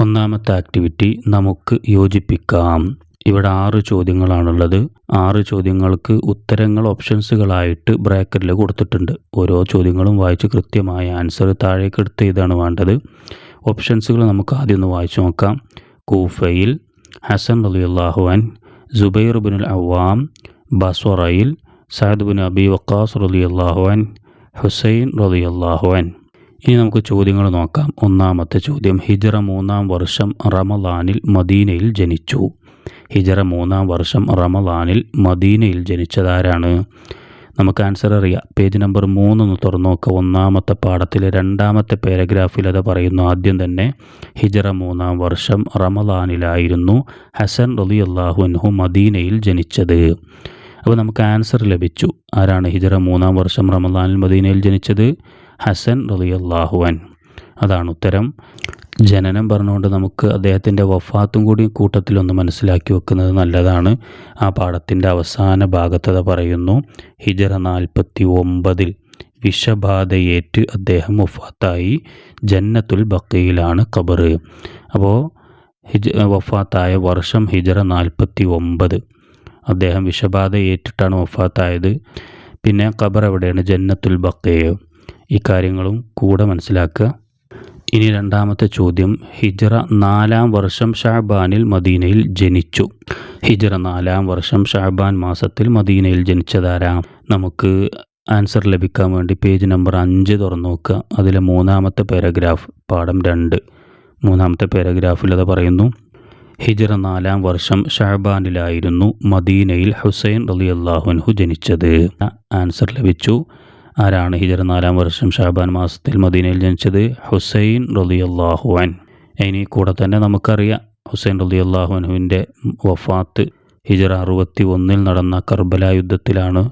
ഒന്നാമത്തെ ആക്ടിവിറ്റി നമുക്ക് യോജിപ്പിക്കാം. ഇവിടെ ആറ് ചോദ്യങ്ങളാണുള്ളത്. ആറ് ചോദ്യങ്ങൾക്ക് ഉത്തരങ്ങൾ ഓപ്ഷൻസുകളായിട്ട് ബ്രാക്കറ്റിൽ കൊടുത്തിട്ടുണ്ട്. ഓരോ ചോദ്യങ്ങളും വായിച്ച് കൃത്യമായ ആൻസർ താഴേക്ക് എടുത്ത് ഇതാണ് വേണ്ടത്. ഓപ്ഷൻസുകൾ നമുക്ക് ആദ്യം ഒന്ന് വായിച്ചു നോക്കാം. കൂഫയിൽ ഹസൻ അലി അള്ളാഹുവാൻ ജുബൈർ ബിനുൽ അവാം ബസ്വറയിൽ സയദ് ബിൻ അബി വക്കാസ് റലി അള്ളാഹുവാൻ ഹുസൈൻ റലി അൻ ഇനി നമുക്ക് ചോദ്യങ്ങൾ നോക്കാം. ഒന്നാമത്തെ ചോദ്യം ഹിജറ മൂന്നാം വർഷം റമലാനിൽ മദീനയിൽ ജനിച്ചു. ഹിജറ മൂന്നാം വർഷം റമലാനിൽ മദീനയിൽ ജനിച്ചതാരാണ്? നമുക്ക് ആൻസർ അറിയാം. പേജ് നമ്പർ മൂന്നൊന്ന് തുറന്നു നോക്കുക ഒന്നാമത്തെ പാഠത്തിലെ രണ്ടാമത്തെ പാരഗ്രാഫിൽ അത് പറയുന്നു. ആദ്യം തന്നെ ഹിജറ മൂന്നാം വർഷം റമലാനിലായിരുന്നു ഹസൻ റലി അള്ളാഹുൻഹു മദീനയിൽ ജനിച്ചത്. അപ്പോൾ നമുക്ക് ആൻസർ ലഭിച്ചു. ആരാണ് ഹിജറ മൂന്നാം വർഷം റമലാനിൽ മദീനയിൽ ജനിച്ചത്? ഹസൻ റലിയല്ലാഹുവൻ അതാണ് ഉത്തരം. ജനനം പറഞ്ഞുകൊണ്ട് നമുക്ക് അദ്ദേഹത്തിന്റെ വഫാത്തും കൂടി കൂട്ടത്തിലൊന്ന് മനസ്സിലാക്കി വെക്കുന്നത് നല്ലതാണ്. ആ പാഠത്തിന്റെ അവസാന ഭാഗത്തത പറയുന്നു ഹിജറ നാൽപ്പത്തി ഒമ്പതിൽ വിഷബാധയേറ്റ് അദ്ദേഹം വഫാത്തായി. ജന്നത്തുൽ ബക്കയിലാണ് ഖബർ അപ്പോൾ ഹിജ വഫാത്തായ വർഷം ഹിജറ നാൽപ്പത്തി ഒമ്പത് അദ്ദേഹം വിഷബാധ ഏറ്റിട്ടാണ് വഫാത്തായത്. പിന്നെ ഖബർ എവിടെയാണ് ജന്നത്തുൽ ബക്കയോ ഈ കാര്യങ്ങളും കൂടെ മനസ്സിലാക്കുക. ഇനി രണ്ടാമത്തെ ചോദ്യം. ഹിജറ നാലാം വർഷം ഷാബാനിൽ മദീനയിൽ ജനിച്ചു. ഹിജറ നാലാം വർഷം ഷാബാൻ മാസത്തിൽ മദീനയിൽ ജനിച്ചതാരാ? നമുക്ക് ആൻസർ ലഭിക്കാൻ വേണ്ടി പേജ് നമ്പർ അഞ്ച് തുറന്നു നോക്കുക. അതിലെ മൂന്നാമത്തെ പാരഗ്രാഫ് പാഠം രണ്ട്. മൂന്നാമത്തെ പാരഗ്രാഫിൽ അത് പറയുന്നു. ഹിജറ നാലാം വർഷം ഷാബാനിലായിരുന്നു മദീനയിൽ ഹുസൈൻ റലി അള്ളാഹുൻഹു ജനിച്ചത്. ആൻസർ ലഭിച്ചു. ആരാണ് ഹിജർ നാലാം വർഷം ഷാബാൻ മാസത്തിൽ മദീനയിൽ ജനിച്ചത്? ഹുസൈൻ റലി അള്ളാഹുവാൻ ഇനി കൂടെ തന്നെ നമുക്കറിയാം ഹുസൈൻ റലി അള്ളാഹുനുവിന്റെ വഫാത്ത് ഹിജർ അറുപത്തി ഒന്നിൽ നടന്ന കർബല യുദ്ധത്തിലാണ്.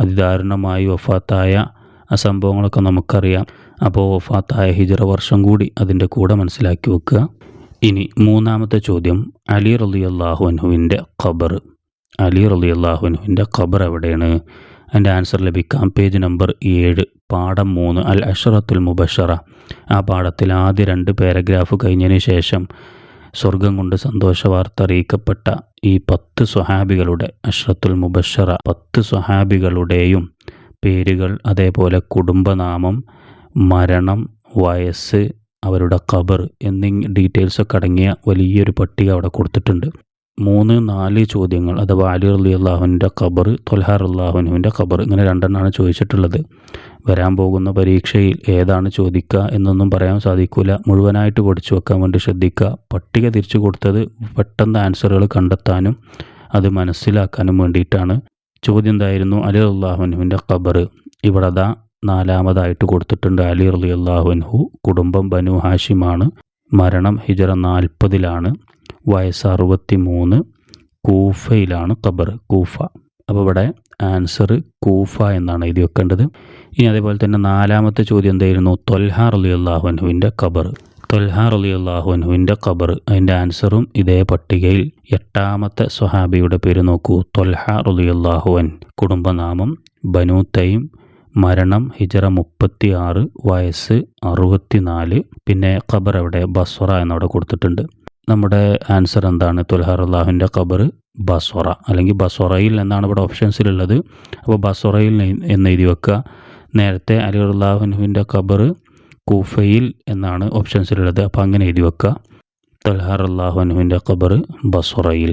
അതിദാരുണമായി വഫാത്തായ ആ സംഭവങ്ങളൊക്കെ നമുക്കറിയാം. അപ്പോൾ വഫാത്തായ ഹിജറ വർഷം കൂടി അതിന്റെ കൂടെ മനസ്സിലാക്കി വെക്കുക. ഇനി മൂന്നാമത്തെ ചോദ്യം അലി റലി അള്ളാഹുനുവിന്റെ ഖബർ. അലി റലി അള്ളാഹുനുവിന്റെ ഖബർ എവിടെയാണ്? അതിന്റെ ആൻസർ ലഭിക്കാം. പേജ് നമ്പർ ഏഴ് പാഠം മൂന്ന് അൽ അഷറത്തുൽ മുബഷറ. ആ പാഠത്തിൽ ആദ്യ രണ്ട് പാരഗ്രാഫ് കഴിഞ്ഞതിന് ശേഷം സ്വർഗം കൊണ്ട് സന്തോഷ വാർത്ത അറിയിക്കപ്പെട്ട ഈ പത്ത് സ്വഹാബികളുടെ അഷ്റത്തുൽ മുബഷറ പത്ത് സ്വഹാബികളുടെയും പേരുകൾ അതേപോലെ കുടുംബനാമം മരണം വയസ്സ് അവരുടെ ഖബർ എന്നീ ഡീറ്റെയിൽസൊക്കെ അടങ്ങിയ വലിയൊരു പട്ടിക അവിടെ കൊടുത്തിട്ടുണ്ട്. മൂന്ന് നാല് ചോദ്യങ്ങൾ. അഥവാ അലി അലി അള്ളാഹുവിന്റെ ഖബർ തൊൽഹാർ അള്ളാഹുനുവിന്റെ ഖബർ ഇങ്ങനെ രണ്ടെണ്ണമാണ് ചോദിച്ചിട്ടുള്ളത്. വരാൻ പോകുന്ന പരീക്ഷയിൽ ഏതാണ് ചോദിക്കുക എന്നൊന്നും പറയാൻ സാധിക്കില്ല മുഴുവനായിട്ട് പഠിച്ചു വെക്കാൻ വേണ്ടി ശ്രദ്ധിക്കുക പട്ടിക തിരിച്ചു കൊടുത്തത് പെട്ടെന്ന് ആൻസറുകൾ കണ്ടെത്താനും അത് മനസ്സിലാക്കാനും വേണ്ടിയിട്ടാണ്. ചോദ്യം എന്തായിരുന്നു? അലി അള്ളാഹുനുവിന്റെ ഖബർ. ഇവിടെ അതാ നാലാമതായിട്ട് കൊടുത്തിട്ടുണ്ട് അലി അലി അള്ളാഹുൻഹു കുടുംബം ബനു ഹാഷിമാണ്. മരണം ഹിജറ നാൽപ്പതിലാണ്. വയസ്സ് അറുപത്തി മൂന്ന് കൂഫയിലാണ് ഖബർ കൂഫ. അപ്പോൾ ഇവിടെ ആൻസർ കൂഫ എന്നാണ് എഴുതി വെക്കേണ്ടത്. ഇനി അതേപോലെ തന്നെ നാലാമത്തെ ചോദ്യം എന്തായിരുന്നു? തൊൽഹാർ അലി അള്ളാഹുനുവിന്റെ ഖബർ. തൊൽഹാർ അലി അള്ളാഹുനുവിന്റെ ഖബർ. അതിന്റെ ആൻസറും ഇതേ പട്ടികയിൽ. എട്ടാമത്തെ സ്വഹാബിയുടെ പേര് നോക്കൂ. തൊൽഹാർ അലി അള്ളാഹുവൻ കുടുംബനാമം ബനൂത്തയും മരണം ഹിജറ മുപ്പത്തി ആറ് വയസ്സ് അറുപത്തി നാല് പിന്നെ ഖബർ അവിടെ ബസ്വറ എന്നവിടെ കൊടുത്തിട്ടുണ്ട്. നമ്മുടെ ആൻസർ എന്താണ്? തുൽഹാർ അള്ളാഹുവിന്റെ ഖബർ ബസോറ അല്ലെങ്കിൽ ബസോറയിൽ എന്നാണ് ഇവിടെ ഓപ്ഷൻസിലുള്ളത് അപ്പോൾ ബസോറയിൽ എന്ന് എഴുതി വെക്കുക. നേരത്തെ അലി അള്ളാഹുനുവിന്റെ ഖബർ കൂഫയിൽ എന്നാണ് ഓപ്ഷൻസിലുള്ളത് അപ്പോൾ അങ്ങനെ എഴുതി വെക്കുക. തൽഹാർ അള്ളാഹുനുവിന്റെ ഖബർ ബസോറയിൽ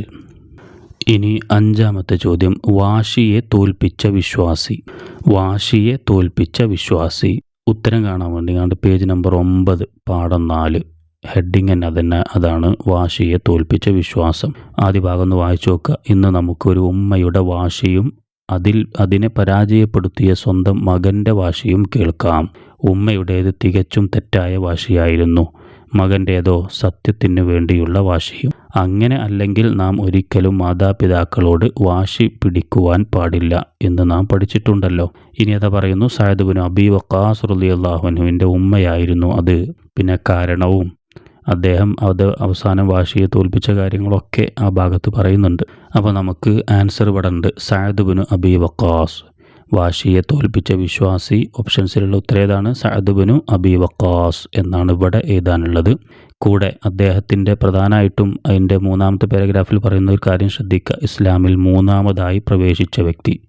ഇനി അഞ്ചാമത്തെ ചോദ്യം. വാശിയെ തോൽപ്പിച്ച വിശ്വാസി. വാശിയെ തോൽപ്പിച്ച വിശ്വാസി. ഉത്തരം കാണാൻ വേണ്ടി കണ്ട് പേജ് നമ്പർ ഒമ്പത് പാഠം നാല്. ഹെഡിങ് തന്നെ അതന്നെ അതാണ് വാശിയെ തോൽപ്പിച്ച വിശ്വാസം. ആദ്യ ഭാഗം ഒന്ന് വായിച്ചു നോക്കുക. ഇന്ന് നമുക്കൊരു ഉമ്മയുടെ വാശിയും അതിൽ അതിനെ പരാജയപ്പെടുത്തിയ സ്വന്തം മകന്റെ വാശിയും കേൾക്കാം. ഉമ്മയുടേത് തികച്ചും തെറ്റായ വാശിയായിരുന്നു. മകന്റേതോ സത്യത്തിനു വേണ്ടിയുള്ള വാശിയും. അങ്ങനെ അല്ലെങ്കിൽ നാം ഒരിക്കലും മാതാപിതാക്കളോട് വാശി പിടിക്കുവാൻ പാടില്ല എന്ന് നാം പഠിച്ചിട്ടുണ്ടല്ലോ. ഇനി അതാ പറയുന്നു സായദുബിന് അബീ വക്കാസ് റലിയല്ലാഹുനുവിന്റെ ഉമ്മയായിരുന്നു അത്. പിന്നെ കാരണവും അദ്ദേഹം അത് അവസാനം വാശിയെ തോൽപ്പിച്ച കാര്യങ്ങളൊക്കെ ആ ഭാഗത്ത് പറയുന്നുണ്ട്. അപ്പോൾ നമുക്ക് ആൻസർ ഇവിടെ ഉണ്ട് സായദുബിന് അബി വക്കാസ്. വാശിയെ തോൽപ്പിച്ച വിശ്വാസി ഓപ്ഷൻസിലുള്ള ഉത്തരേതാണ് സഅദുബിനു അബി വക്കാസ് എന്നാണ് ഇവിടെ എഴുതാനുള്ളത്. കൂടെ അദ്ദേഹത്തിന്റെ പ്രധാനമായിട്ടും അതിന്റെ മൂന്നാമത്തെ പാരഗ്രാഫിൽ പറയുന്ന ഒരു കാര്യം ശ്രദ്ധിക്കുക ഇസ്ലാമിൽ മൂന്നാമതായി പ്രവേശിച്ച വ്യക്തി.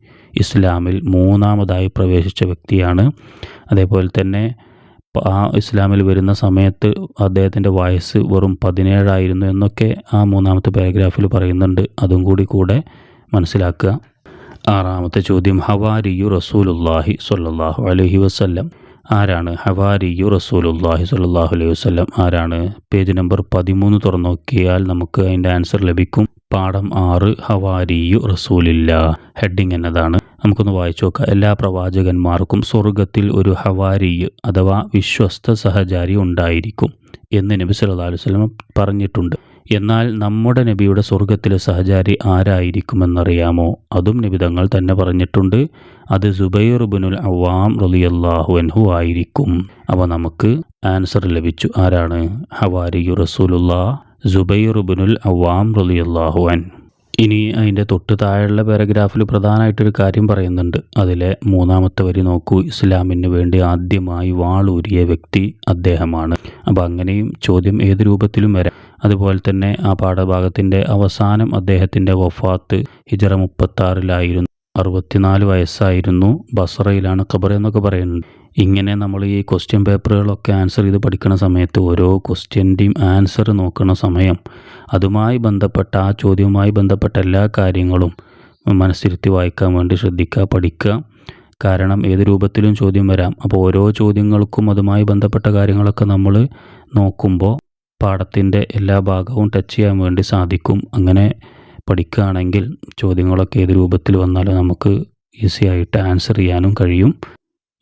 ഇസ്ലാമിൽ മൂന്നാമതായി പ്രവേശിച്ച വ്യക്തിയാണ്. അതേപോലെ തന്നെ ആ ഇസ്ലാമിൽ വരുന്ന സമയത്ത് അദ്ദേഹത്തിന്റെ വയസ്സ് വെറും പതിനേഴായിരുന്നു എന്നൊക്കെ ആ മൂന്നാമത്തെ പാരഗ്രാഫിൽ പറയുന്നുണ്ട്. അതും കൂടി കൂടെ മനസ്സിലാക്കുക. ആറാമത്തെ ചോദ്യം ഹവാരിയു റസൂലുല്ലാഹി സ്വല്ലല്ലാഹു അലഹി വസ്ല്ലം. ആരാണ് ഹവാരിയു റസൂലുല്ലാഹി സ്വല്ലല്ലാഹു അലൈഹി വസ്ല്ലം? ആരാണ്? പേജ് നമ്പർ പതിമൂന്ന് തുറന്നു നോക്കിയാൽ നമുക്ക് അതിന്റെ ആൻസർ ലഭിക്കും. പാഠം ആറ് ഹവാരിയു റസൂലില്ല ഹെഡിങ് എന്നതാണ്. നമുക്കൊന്ന് വായിച്ചു നോക്കാം. എല്ലാ പ്രവാചകന്മാർക്കും സ്വർഗത്തിൽ ഒരു ഹവാരി അഥവാ വിശ്വസ്ത സഹചാരി ഉണ്ടായിരിക്കും എന്ന് നബി സല്ലല്ലാഹു അലൈഹി വസല്ലം പറഞ്ഞിട്ടുണ്ട്. എന്നാൽ നമ്മുടെ നബിയുടെ സ്വർഗത്തിലെ സഹചാരി ആരായിരിക്കുമെന്നറിയാമോ? അതും നബി തങ്ങൾ തന്നെ പറഞ്ഞിട്ടുണ്ട്. അത് സുബൈർ ബുനുൽ അവാം റളിയല്ലാഹു അൻഹു ആയിരിക്കും. അപ്പോൾ നമുക്ക് ആൻസർ ലഭിച്ചു. ആരാണ്? ഹവാരി റസൂലുല്ലാ സുബൈർ ബുനുൽ അവാം റളിയല്ലാഹു അൻ ഇനി അതിന്റെ തൊട്ട് താഴെയുള്ള പാരഗ്രാഫിൽ പ്രധാനമായിട്ടൊരു കാര്യം പറയുന്നുണ്ട്. അതിലെ മൂന്നാമത്തെ വരി നോക്കൂ. ഇസ്ലാമിന് വേണ്ടി ആദ്യമായി വാളൂരിയ വ്യക്തി അദ്ദേഹമാണ്. അപ്പോൾ അങ്ങനെയും ചോദ്യം ഏത് രൂപത്തിലും വരാം. അതുപോലെ തന്നെ ആ പാഠഭാഗത്തിന്റെ അവസാനം അദ്ദേഹത്തിന്റെ വഫാത്ത് ഹിജറ മുപ്പത്താറിലായിരുന്നു. അറുപത്തിനാല് വയസ്സായിരുന്നു ബസറയിലാണ് ഖബർ എന്നൊക്കെ പറയുന്നുണ്ട് ഇങ്ങനെ നമ്മൾ ഈ ക്വസ്റ്റ്യൻ പേപ്പറുകളൊക്കെ ആൻസർ ചെയ്ത് പഠിക്കുന്ന സമയത്ത് ഓരോ ക്വസ്റ്റ്യന്റെയും ആൻസർ നോക്കുന്ന സമയം അതുമായി ബന്ധപ്പെട്ട ആ ചോദ്യവുമായി ബന്ധപ്പെട്ട എല്ലാ കാര്യങ്ങളും മനസ്സിരുത്തി വായിക്കാൻ വേണ്ടി ശ്രദ്ധിക്കുക പഠിക്കുക. കാരണം ഏത് രൂപത്തിലും ചോദ്യം വരാം. അപ്പോൾ ഓരോ ചോദ്യങ്ങൾക്കും അതുമായി ബന്ധപ്പെട്ട കാര്യങ്ങളൊക്കെ നമ്മൾ നോക്കുമ്പോൾ പാഠത്തിന്റെ എല്ലാ ഭാഗവും ടച്ച് ചെയ്യാൻ വേണ്ടി സാധിക്കും. അങ്ങനെ പഠിക്കുകയാണെങ്കിൽ ചോദ്യങ്ങളൊക്കെ ഏത് രൂപത്തിൽ വന്നാലും നമുക്ക് ഈസി ആയിട്ട് ആൻസർ ചെയ്യാനും കഴിയും.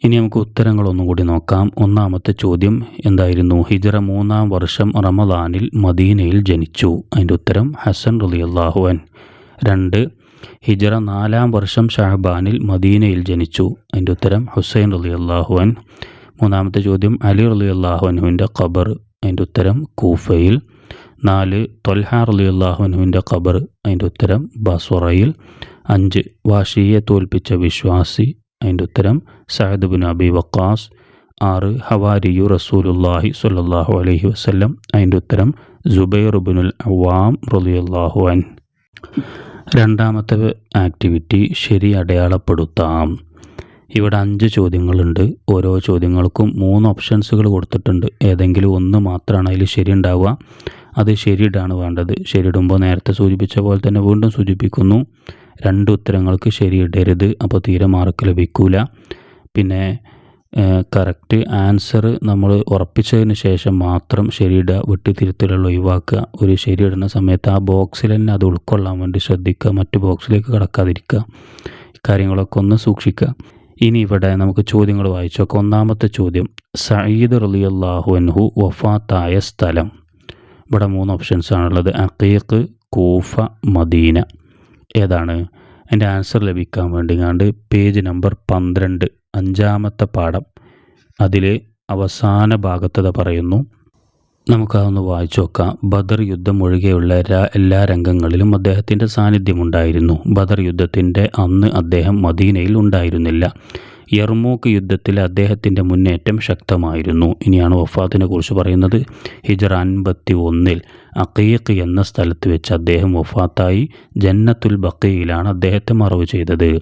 ഇനി നമുക്ക് ഉത്തരങ്ങളൊന്നും കൂടി നോക്കാം. ഒന്നാമത്തെ ചോദ്യം എന്തായിരുന്നു? ഹിജറ മൂന്നാം വർഷം റമദാനിൽ മദീനയിൽ ജനിച്ചു. അതിന്റെ ഉത്തരം ഹസൻ റളിയല്ലാഹു അൻ രണ്ട് ഹിജറ നാലാം വർഷം ഷഹബാനിൽ മദീനയിൽ ജനിച്ചു. അതിന്റെ ഉത്തരം ഹുസൈൻ റളിയല്ലാഹു അൻ മൂന്നാമത്തെ ചോദ്യം അലി റളിയല്ലാഹു അൻഹുവിന്റെ ഖബർ. അതിന്റെ ഉത്തരം കൂഫയിൽ. നാല് തൊൽഹാർ അലി അള്ളാഹുനുവിന്റെ ഖബർ അതിന്റെ ഉത്തരം ബസുറയിൽ. അഞ്ച് വാഷിയെ തോൽപ്പിച്ച വിശ്വാസി അതിന്റെ ഉത്തരം സഅദ് ബിൻ അബി വക്കാസ് ആറ് ഹവാരിയു റസൂലുല്ലാഹി സ്വല്ലല്ലാഹു അലഹി വസല്ലം അതിന്റെ ഉത്തരം ജുബൈർ ബിനുൽ അവാം റളിയല്ലാഹു അൻ രണ്ടാമത്തെ ആക്ടിവിറ്റി ശരി അടയാളപ്പെടുത്താം. ഇവിടെ അഞ്ച് ചോദ്യങ്ങളുണ്ട്. ഓരോ ചോദ്യങ്ങൾക്കും മൂന്ന് ഓപ്ഷൻസുകൾ കൊടുത്തിട്ടുണ്ട്. ഏതെങ്കിലും ഒന്ന് മാത്രമാണ് അതിൽ ശരി ഉണ്ടാവുക. അത് ശരിയിടാണ് വേണ്ടത്. ശരിയിടുമ്പോൾ നേരത്തെ സൂചിപ്പിച്ച പോലെ തന്നെ വീണ്ടും സൂചിപ്പിക്കുന്നു. രണ്ട് ഉത്തരങ്ങൾക്ക് ശരിയിടരുത് അപ്പോൾ തീരെ മാർക്ക് ലഭിക്കൂല. പിന്നെ കറക്റ്റ് ആൻസർ നമ്മൾ ഉറപ്പിച്ചതിന് ശേഷം മാത്രം ശരിയിടുക വെട്ടിത്തിരുത്തലുള്ള ഒഴിവാക്കുക. ഒരു ശരിയിടുന്ന സമയത്ത് ആ ബോക്സിൽ തന്നെ അത് ഉൾക്കൊള്ളാൻ വേണ്ടി ശ്രദ്ധിക്കുക മറ്റു ബോക്സിലേക്ക് കടക്കാതിരിക്കുക. കാര്യങ്ങളൊക്കെ ഒന്ന് സൂക്ഷിക്കുക. ഇനി ഇവിടെ നമുക്ക് ചോദ്യങ്ങൾ വായിച്ചു ഒന്നാമത്തെ ചോദ്യം സയ്യിദ് റളിയല്ലാഹു അൻഹു വഫാത്തായ സ്ഥലം. ഇവിടെ മൂന്ന് ഓപ്ഷൻസ് ആണുള്ളത്. Aqeeq Kufa Medina. ഏതാണ്? എന്റെ ആൻസർ ലഭിക്കാൻ വേണ്ടി കണ്ട് പേജ് നമ്പർ പന്ത്രണ്ട് അഞ്ചാമത്തെ പാഠം. അതിൽ അവസാന ഭാഗത്തത് പറയുന്നു. നമുക്കതൊന്ന് വായിച്ചു നോക്കാം. ബദർ യുദ്ധം ഒഴികെയുള്ള എല്ലാ രംഗങ്ങളിലും അദ്ദേഹത്തിന്റെ സാന്നിധ്യമുണ്ടായിരുന്നു ബദർ യുദ്ധത്തിന്റെ അന്ന് അദ്ദേഹം മദീനയിൽ ഉണ്ടായിരുന്നില്ല. യർമൂക്ക് യുദ്ധത്തിൽ അദ്ദേഹത്തിന്റെ മുന്നേറ്റം ശക്തമായിരുന്നു. ഇനിയാണ് വഫാത്തിനെ കുറിച്ച് പറയുന്നത്. ഹിജറ അൻപത്തി ഒന്നിൽ അക്കീഖ് എന്ന സ്ഥലത്ത് വെച്ച് അദ്ദേഹം വഫാത്തായി. ജന്നത്തുൽ ബക്കയിലാണ് അദ്ദേഹത്തെ മറവ് ചെയ്തത്.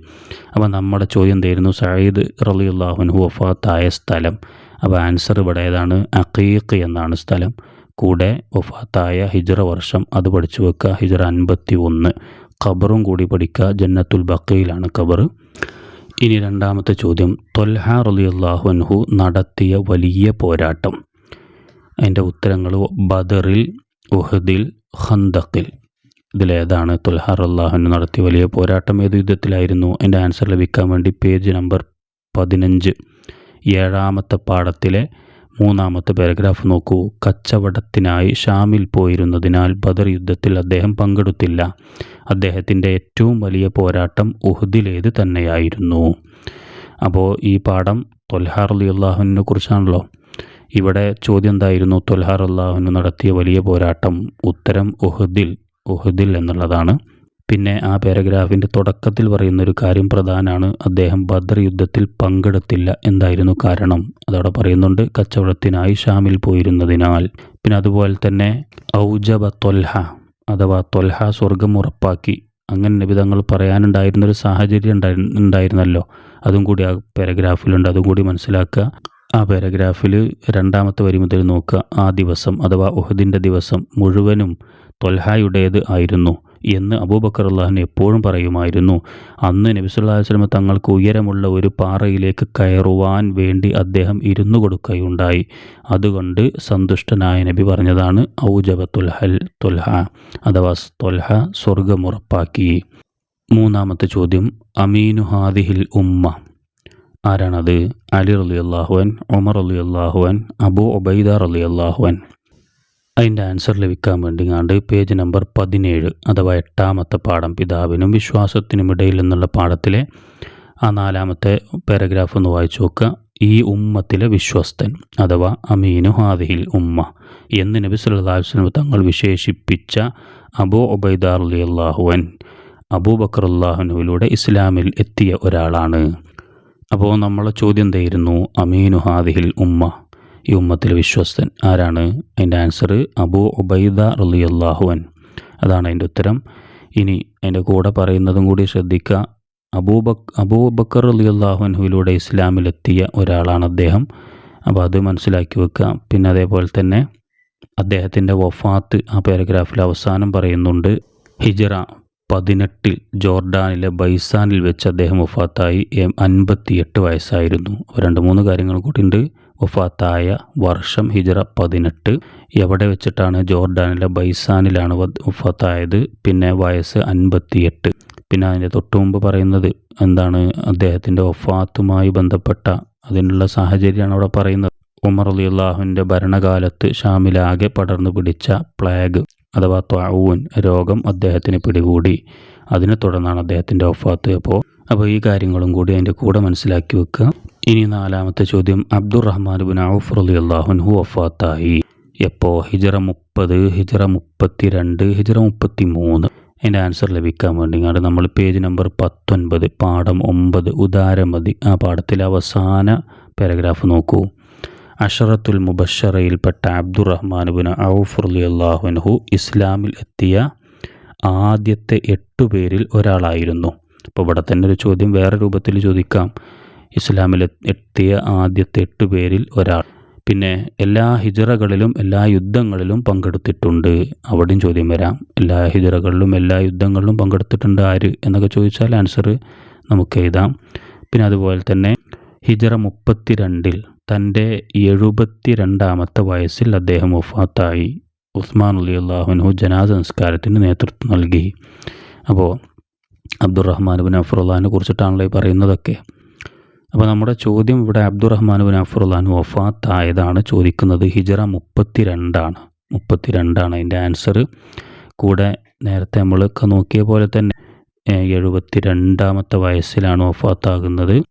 അപ്പോൾ നമ്മുടെ ചോദ്യം എന്തായിരുന്നു? സയ്യിദ് റലിയുല്ലാഹുനു വഫാത്തായ സ്ഥലം. അപ്പോൾ ആൻസർ ഇവിടെ ഏതാണ്? അക്കീഖ് എന്നാണ് സ്ഥലം. കൂടെ വഫാത്തായ ഹിജറ വർഷം അത് പഠിച്ചു വെക്കുക. ഹിജറ അൻപത്തി ഒന്ന് ഖബറും കൂടി പഠിക്കുക. ജന്നത്തുൽ ബക്കയിലാണ് ഖബർ ഇനി രണ്ടാമത്തെ ചോദ്യം. തൊൽഹ റലിയല്ലാഹു അൻഹു നടത്തിയ വലിയ പോരാട്ടം. അതിന്റെ ഉത്തരങ്ങൾ ബദറിൽ ഉഹദിൽ ഖന്തഖിൽ. ഇതിലേതാണ് തൊൽഹ റല്ലാഹുനു നടത്തിയ വലിയ പോരാട്ടം. ഏത് യുദ്ധത്തിലായിരുന്നു? എന്റെ ആൻസർ ലഭിക്കാൻ വേണ്ടി പേജ് നമ്പർ പതിനഞ്ച്. ഏഴാമത്തെ പാഠത്തിലെ മൂന്നാമത്തെ പാരഗ്രാഫ് നോക്കൂ. കച്ചവടത്തിനായി ഷാമിൽ പോയിരുന്നതിനാൽ ബദർ യുദ്ധത്തിൽ അദ്ദേഹം പങ്കെടുത്തില്ല. അദ്ദേഹത്തിന്റെ ഏറ്റവും വലിയ പോരാട്ടം ഉഹുദിലേത് തന്നെയായിരുന്നു. അപ്പോൾ ഈ പാഠം തൊൽഹാർ അലി അള്ളാഹുവിനെ കുറിച്ചാണല്ലോ. ഇവിടെ ചോദ്യം എന്തായിരുന്നു? തൊൽഹാർ അള്ളാഹുവിന് നടത്തിയ വലിയ പോരാട്ടം ഉത്തരം ഉഹുദിൽ ഉഹുദിൽ എന്നുള്ളതാണ്. പിന്നെ ആ പാരഗ്രാഫിന്റെ തുടക്കത്തിൽ പറയുന്ന ഒരു കാര്യം പ്രധാനമാണ് അദ്ദേഹം ബദർ യുദ്ധത്തിൽ പങ്കെടുത്തില്ല എന്തായിരുന്നു കാരണം? അതവിടെ പറയുന്നുണ്ട് കച്ചവടത്തിനായി ഷാമിൽ പോയിരുന്നതിനാൽ. പിന്നെ അതുപോലെ തന്നെ ഔജബ തൊൽഹ അഥവാ തൊൽഹ സ്വർഗം ഉറപ്പാക്കി. അങ്ങനെ നിബിധങ്ങൾ പറയാനുണ്ടായിരുന്നൊരു സാഹചര്യം ഉണ്ടായി ഉണ്ടായിരുന്നല്ലോ. അതും കൂടി ആ പാരഗ്രാഫിലുണ്ട്. അതും കൂടി മനസ്സിലാക്കുക. ആ പാരഗ്രാഫിൽ രണ്ടാമത്തെ വരി മുതൽ നോക്കുക. ആ ദിവസം അഥവാ ഉഹദിന്റെ ദിവസം മുഴുവനും തൊൽഹായുടേത് ആയിരുന്നു. എന്ന് അബൂബക്കർ അള്ളാഹിന് എപ്പോഴും പറയുമായിരുന്നു. അന്ന് നബിസുല്ലാ വസ്ലമ തങ്ങൾക്ക് ഉയരമുള്ള ഒരു പാറയിലേക്ക് കയറുവാൻ വേണ്ടി അദ്ദേഹം ഇരുന്നു കൊടുക്കുകയുണ്ടായി. അതുകൊണ്ട് സന്തുഷ്ടനായ നബി പറഞ്ഞതാണ് ഔജബ തുൽഹൽ തുൽഹ അഥവാ തൊൽഹ സ്വർഗമുറപ്പാക്കി മൂന്നാമത്തെ ചോദ്യം അമീനു ഹാദിഹിൽ ഉമ്മ. ആരാണത്? അലി റലി അള്ളാഹുവൻ ഒമർ അലി അള്ളാഹുവൻ അബു ഒബൈദ റലി അള്ളാഹുവൻ അതിന്റെ ആൻസർ ലഭിക്കാൻ വേണ്ടി കണ്ട് പേജ് നമ്പർ പതിനേഴ് അഥവാ എട്ടാമത്തെ പാഠം പിതാവിനും വിശ്വാസത്തിനും ഇടയിൽ എന്നുള്ള പാഠത്തിലെ ആ നാലാമത്തെ പാരഗ്രാഫ് ഒന്ന് വായിച്ചു നോക്കുക. ഈ ഉമ്മത്തിലെ വിശ്വസ്തൻ അഥവാ അമീനു ഹാദിഹിൽ ഉമ്മ എന്ന് നബി സല്ലല്ലാഹു അലൈഹി വസല്ലം തങ്ങൾ വിശേഷിപ്പിച്ച അബൂ ഉബൈദാർ അലി അള്ളാഹുവൻ അബൂബക്കർ ഇസ്ലാമിൽ എത്തിയ ഒരാളാണ്. അപ്പോൾ നമ്മളെ ചോദ്യം എന്തായിരുന്നു? അമീനു ഹാദിഹിൽ ഉമ്മ. ഈ ഉമ്മത്തിൽ വിശ്വസ്തൻ. ആരാണ്? അതിന്റെ ആൻസർ അബൂ ഉബൈദ റലി അള്ളാഹുവൻ അതാണ് അതിന്റെ ഉത്തരം. ഇനി അതിന്റെ കൂടെ പറയുന്നതും കൂടി ശ്രദ്ധിക്കുക അബൂബക് അബൂബക്കർ അലി അള്ളാഹുഹുവിലൂടെ ഇസ്ലാമിലെത്തിയ ഒരാളാണ് അദ്ദേഹം. അപ്പോൾ അത് മനസ്സിലാക്കി വെക്കുക പിന്നെ അതേപോലെ തന്നെ അദ്ദേഹത്തിന്റെ വഫാത്ത് ആ പാരഗ്രാഫിൽ അവസാനം പറയുന്നുണ്ട്. ഹിജറ പതിനെട്ടിൽ ജോർഡാനിലെ ബൈസാനിൽ വെച്ച് അദ്ദേഹം വഫാത്തായി. അൻപത്തിയെട്ട് വയസ്സായിരുന്നു. രണ്ട് മൂന്ന് കാര്യങ്ങൾ കൂടിയുണ്ട് വഫാത്തായ വർഷം ഹിജറ പതിനെട്ട്. എവിടെ വെച്ചിട്ടാണ് ജോർഡാനിലെ ബൈസാനിലാണ് വഫാത്തായത്? പിന്നെ വയസ്സ് അൻപത്തിയെട്ട്. പിന്നെ അതിന്റെ തൊട്ടുമുമ്പ് പറയുന്നത് എന്താണ്? അദ്ദേഹത്തിന്റെ വഫാത്തുമായി ബന്ധപ്പെട്ട അതിനുള്ള സാഹചര്യമാണ് അവിടെ പറയുന്നത്. ഉമർ അലി അള്ളാഹുവിന്റെ ഭരണകാലത്ത് ഷാമിലാകെ പടർന്നു പിടിച്ച പ്ലാഗ് അഥവാ ത്വാവൂൻ രോഗം അദ്ദേഹത്തിന് പിടികൂടി. അതിനെ തുടർന്നാണ് അദ്ദേഹത്തിന്റെ ഒഫാത്ത് അപ്പോൾ അപ്പോൾ ഈ കാര്യങ്ങളും കൂടി അതിന്റെ കൂടെ മനസ്സിലാക്കി വെക്കുക. ഇനി നാലാമത്തെ ചോദ്യം. അബ്ദുറഹ്മാൻ ബിൻ ഔഫ് അലി അള്ളാഹുൻഹു വഫാത്തായി. എപ്പോ? ഹിജറ മുപ്പത് ഹിജറ മുപ്പത്തി രണ്ട് ഹിജറ മുപ്പത്തി മൂന്ന് അതിന്റെ ആൻസർ ലഭിക്കാൻ വേണ്ടി ഇങ്ങോട്ട് നമ്മൾ പേജ് നമ്പർ പത്തൊൻപത് പാഠം ഒമ്പത് ഉദാരമതി ആ പാഠത്തിലെ അവസാന പാരഗ്രാഫ് നോക്കൂ. അഷറത്തുൽ മുബഷറയിൽപ്പെട്ട അബ്ദുറഹ്മാൻ ബിൻ ഔഫ് അലി അള്ളാഹുൻഹു ഇസ്ലാമിൽ എത്തിയ ആദ്യത്തെ എട്ടു പേരിൽ ഒരാളായിരുന്നു. അപ്പോൾ ഇവിടെ തന്നെ ഒരു ചോദ്യം വേറെ രൂപത്തിൽ ചോദിക്കാം. ഇസ്ലാമിൽ എത്തിയ ആദ്യത്തെ എട്ട് പേരിൽ ഒരാൾ. പിന്നെ എല്ലാ ഹിജറകളിലും എല്ലാ യുദ്ധങ്ങളിലും പങ്കെടുത്തിട്ടുണ്ട്. അവിടെയും ചോദ്യം വരാം. എല്ലാ ഹിജറകളിലും എല്ലാ യുദ്ധങ്ങളിലും പങ്കെടുത്തിട്ടുണ്ട് ആര് എന്നൊക്കെ ചോദിച്ചാൽ ആൻസർ നമുക്ക് എഴുതാം. പിന്നെ അതുപോലെ തന്നെ ഹിജറ മുപ്പത്തിരണ്ടിൽ തന്റെ എഴുപത്തി രണ്ടാമത്തെ വയസ്സിൽ അദ്ദേഹം വഫാത്തായി. ഉസ്മാൻ അലി അള്ളാഹുനു ജനാസ സംസ്കാരത്തിന് നേതൃത്വം നൽകി. അപ്പോൾ അബ്ദുറഹ്മാൻ ബിൻ അഫറുല്ലാഹിനെ കുറിച്ചിട്ടാണല്ലോ ഈ പറയുന്നതൊക്കെ. അപ്പോൾ നമ്മുടെ ചോദ്യം ഇവിടെ അബ്ദുറഹ്മാൻ ബിൻ അഫറുല്ലാൻ വഫാത്തായതാണ്. ചോദിക്കുന്നത് ഹിജറ മുപ്പത്തി രണ്ടാണ് മുപ്പത്തി രണ്ടാണ് അതിന്റെ ആൻസർ കൂടെ നേരത്തെ നമ്മളൊക്കെ നോക്കിയ പോലെ തന്നെ എഴുപത്തി രണ്ടാമത്തെ വയസ്സിലാണ് വഫാത്താകുന്നത്.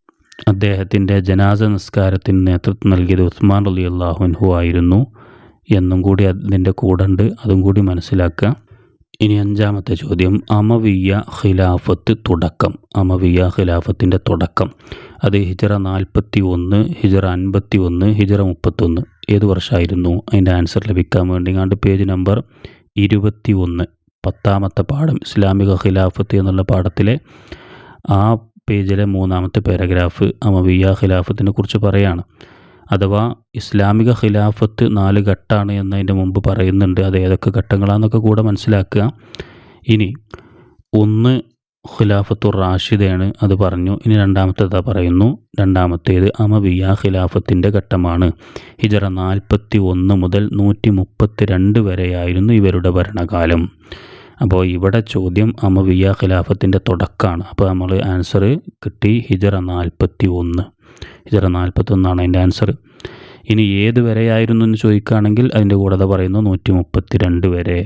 അദ്ദേഹത്തിന്റെ ജനാസ നിസ്കാരത്തിന് നേതൃത്വം നൽകിയത് ഉസ്മാൻ അലി അള്ളാഹുൻഹു ആയിരുന്നു. എന്നും കൂടി അതിന്റെ കൂടെ ഉണ്ട് അതും കൂടി മനസ്സിലാക്കുക. ഇനി അഞ്ചാമത്തെ ചോദ്യം. അമവിയ ഖിലാഫത്ത് തുടക്കം. അമവിയ ഖിലാഫത്തിന്റെ തുടക്കം. അത് ഹിജറ നാൽപ്പത്തി ഒന്ന് ഹിജറ അൻപത്തി ഒന്ന് ഹിജറ മുപ്പത്തൊന്ന്. ഏത് വർഷമായിരുന്നു അതിന്റെ ആൻസർ ലഭിക്കാൻ വേണ്ടി കണ്ട് പേജ് നമ്പർ ഇരുപത്തി ഒന്ന് പത്താമത്തെ പാഠം ഇസ്ലാമിക ഖിലാഫത്ത് എന്നുള്ള പാഠത്തിലെ ആ പേജിലെ മൂന്നാമത്തെ പാരഗ്രാഫ് അമവിയ ഖിലാഫത്തിനെ കുറിച്ച് പറയുകയാണ് അഥവാ ഇസ്ലാമിക ഖിലാഫത്ത് നാല് ഘട്ടമാണ് എന്നതിന്റെ മുമ്പ് പറയുന്നുണ്ട്. അത് ഏതൊക്കെ ഘട്ടങ്ങളാണെന്നൊക്കെ കൂടെ മനസ്സിലാക്കുക. ഇനി ഒന്ന് ഖിലാഫത്തു റാഷിദയാണ് അത് പറഞ്ഞു. ഇനി രണ്ടാമത്തേതാ പറയുന്നു. രണ്ടാമത്തേത് അമവിയ ഖിലാഫത്തിന്റെ ഘട്ടമാണ്. ഹിജറ നാൽപ്പത്തി ഒന്ന് മുതൽ നൂറ്റി മുപ്പത്തി രണ്ട് വരെയായിരുന്നു ഇവരുടെ ഭരണകാലം. അപ്പോൾ ഇവിടെ ചോദ്യം അമവിയ ഖിലാഫത്തിന്റെ തുടക്കമാണ് അപ്പോൾ നമ്മൾ ആൻസർ കിട്ടി. ഹിജറ നാൽപ്പത്തി ഒന്ന് ഹിജറ നാൽപ്പത്തി ഒന്നാണ് അതിന്റെ ആൻസർ ഇനി ഏത് വരെയായിരുന്നു എന്ന് ചോദിക്കുകയാണെങ്കിൽ അതിന്റെ കൂടെ പറയുന്നു നൂറ്റി മുപ്പത്തി രണ്ട് വരെ.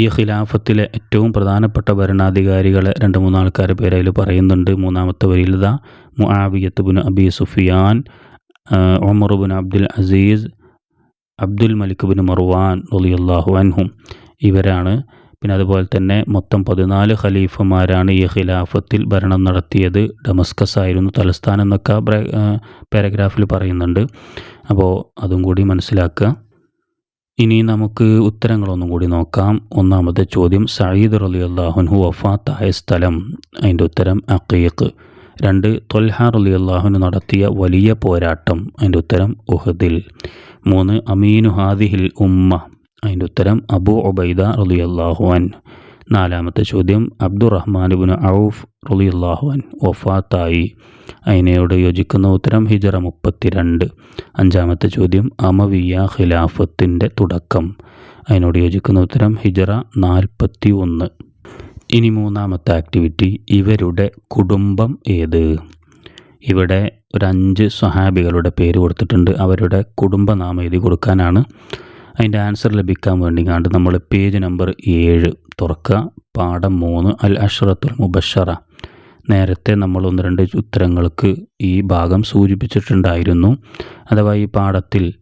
ഈ ഖിലാഫത്തിലെ ഏറ്റവും പ്രധാനപ്പെട്ട ഭരണാധികാരികളെ രണ്ട് മൂന്നാൾക്കാർ പേരതിൽ പറയുന്നുണ്ട്. മൂന്നാമത്തെ വരിയിൽ ഇതാ Muawiya bin Abi Sufyan Omar bin Abdul Aziz Abdul Malik bin Marwan റളിയല്ലാഹു അൻഹും ഇവരാണ്. പിന്നെ അതുപോലെ തന്നെ മൊത്തം പതിനാല് ഖലീഫമാരാണ് ഈ ഖിലാഫത്തിൽ ഭരണം നടത്തിയത്. ഡമസ്കസ് ആയിരുന്നു തലസ്ഥാനം എന്നൊക്കെ പാരഗ്രാഫിൽ പറയുന്നുണ്ട്. അപ്പോൾ അതും കൂടി മനസ്സിലാക്കുക. ഇനി നമുക്ക് ഉത്തരങ്ങളൊന്നും കൂടി നോക്കാം. ഒന്നാമത്തെ ചോദ്യം സയ്യിദ് റലി അള്ളാഹുൻഹു വഫാത്തായ സ്ഥലം. അതിന്റെ ഉത്തരം അക്കീഖ് രണ്ട് തൊൽഹ റലി അള്ളാഹുന് നടത്തിയ വലിയ പോരാട്ടം. അതിന്റെ ഉത്തരം ഉഹദിൽ. മൂന്ന് അമീനു ഹാദിഹിൽ ഉമ്മ. അതിന്റെ ഉത്തരം അബു ഒബൈദ റലി അള്ളാഹുഅൻ നാലാമത്തെ ചോദ്യം. അബ്ദുറഹ്മാൻ ബിൻ ഔഫ് റലി ഒഫാത്തായി അതിനോട് യോജിക്കുന്ന ഉത്തരം ഹിജറ മുപ്പത്തിരണ്ട്. അഞ്ചാമത്തെ ചോദ്യം. അമവിയ ഖിലാഫത്തിന്റെ തുടക്കം. അതിനോട് യോജിക്കുന്ന ഉത്തരം ഹിജറ നാൽപ്പത്തി ഒന്ന് ഇനി മൂന്നാമത്തെ ആക്ടിവിറ്റി. ഇവരുടെ കുടുംബം ഏത്? ഇവിടെ ഒരു അഞ്ച് സ്വഹാബികളുടെ പേര് കൊടുത്തിട്ടുണ്ട്. അവരുടെ കുടുംബനാമം എഴുതി കൊടുക്കാനാണ് അതിന്റെ ആൻസർ ലഭിക്കാൻ വേണ്ടി കണ്ട് നമ്മൾ പേജ് നമ്പർ ഏഴ് തുറക്കുക. പാഠം മൂന്ന് അൽ അഷ്റത്തുൽ മുബഷറ നേരത്തെ നമ്മൾ ഒന്ന് രണ്ട് ഉത്തരങ്ങൾക്ക് ഈ ഭാഗം സൂചിപ്പിച്ചിട്ടുണ്ടായിരുന്നു. അഥവാ ഈ പാഠത്തിൽ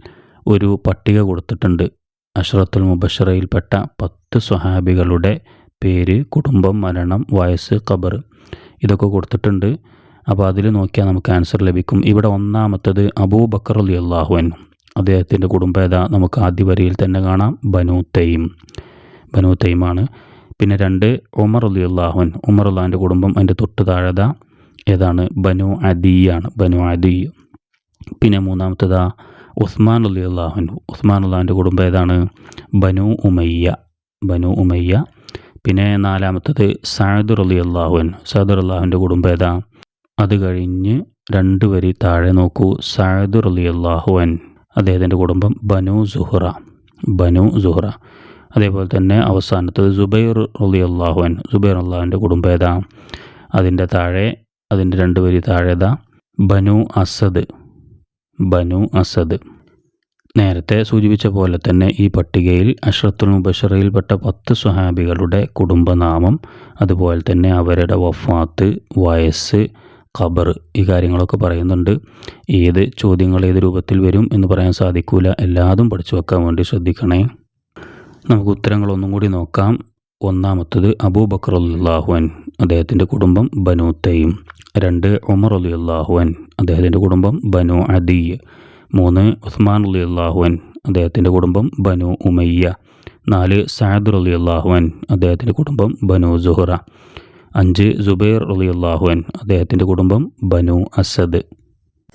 ഒരു പട്ടിക കൊടുത്തിട്ടുണ്ട്. അഷ്റത്തുൽ മുബഷറയിൽപ്പെട്ട പത്ത് സ്വഹാബികളുടെ പേര് കുടുംബം മരണം വയസ്സ് ഖബർ ഇതൊക്കെ കൊടുത്തിട്ടുണ്ട്. അപ്പോൾ അതിൽ നോക്കിയാൽ നമുക്ക് ആൻസർ ലഭിക്കും. ഇവിടെ ഒന്നാമത്തത് അബൂബക്കർ അലി അള്ളാഹുവൻ അദ്ദേഹത്തിന്റെ കുടുംബേത നമുക്ക് ആദ്യ വരിയിൽ തന്നെ കാണാം. ബനു തൈം ബനു തൈമാണ് പിന്നെ രണ്ട് ഉമർ അലി അള്ളാഹുൻ ഉമർ അള്ളാഹിന്റെ കുടുംബം അതിന്റെ തൊട്ട് താഴത. ഏതാണ്? ബനു അദിയാണ്. ബനു അദി. പിന്നെ മൂന്നാമത്തേതാ ഉസ്മാൻ അലി അള്ളാഹുൻ ഉസ്മാൻ അള്ളാഹിന്റെ കുടുംബം ഏതാണ്? ബനു ഉമയ്യ. ബനു ഉമയ്യ. പിന്നെ നാലാമത്തത് സാദുർ അലി അള്ളാഹുൻ സാദുർ അള്ളാഹുവിന്റെ കുടുംബം ഏതാ? അത് കഴിഞ്ഞ് രണ്ട് വരി താഴെ നോക്കൂ. സാദുർ അലി അള്ളാഹുവൻ അദ്ദേഹത്തിന്റെ കുടുംബം ബനു സുഹറ ബനു സുഹറ. അതേപോലെ തന്നെ അവസാനത്തത് സുബൈർ അലി അള്ളാഹുൻ സുബൈർ അള്ളാഹുവിന്റെ കുടുംബം ഏതാ? അതിന്റെ താഴെ അതിന്റെ രണ്ട് പേര് താഴേതാ ബനു അസദ് ബനു അസദ്. നേരത്തെ സൂചിപ്പിച്ച പോലെ തന്നെ ഈ പട്ടികയിൽ അഷ്റത്തുൽ മുബഷറയിൽപ്പെട്ട പത്ത് സ്വഹാബികളുടെ കുടുംബനാമം അതുപോലെ തന്നെ അവരുടെ വഫാത്ത് വയസ്സ് ഖബർ ഈ കാര്യങ്ങളൊക്കെ പറയുന്നുണ്ട്. ഏത് ചോദ്യങ്ങൾ ഏത് രൂപത്തിൽ വരും എന്ന് പറയാൻ സാധിക്കൂല. എല്ലാതും പഠിച്ചു വെക്കാൻ വേണ്ടി ശ്രദ്ധിക്കണേ. നമുക്ക് ഉത്തരങ്ങളൊന്നും കൂടി നോക്കാം. ഒന്നാമത്തത് അബൂബക്കർ അള്ളാഹുവൻ അദ്ദേഹത്തിന്റെ കുടുംബം ബനു തൈം. രണ്ട് ഉമർ അലി അള്ളാഹുവൻ അദ്ദേഹത്തിന്റെ കുടുംബം ബനു അദി. മൂന്ന് ഉസ്മാൻ അലി അള്ളാഹുവൻ അദ്ദേഹത്തിന്റെ കുടുംബം ബനു ഉമയ്യ. നാല് സാദുർ അലി അള്ളാഹുവൻ അദ്ദേഹത്തിന്റെ കുടുംബം ബനു സുഹറ. അഞ്ച് സുബൈർ അലി അള്ളാഹുവൻ അദ്ദേഹത്തിന്റെ കുടുംബം ബനു അസദ്.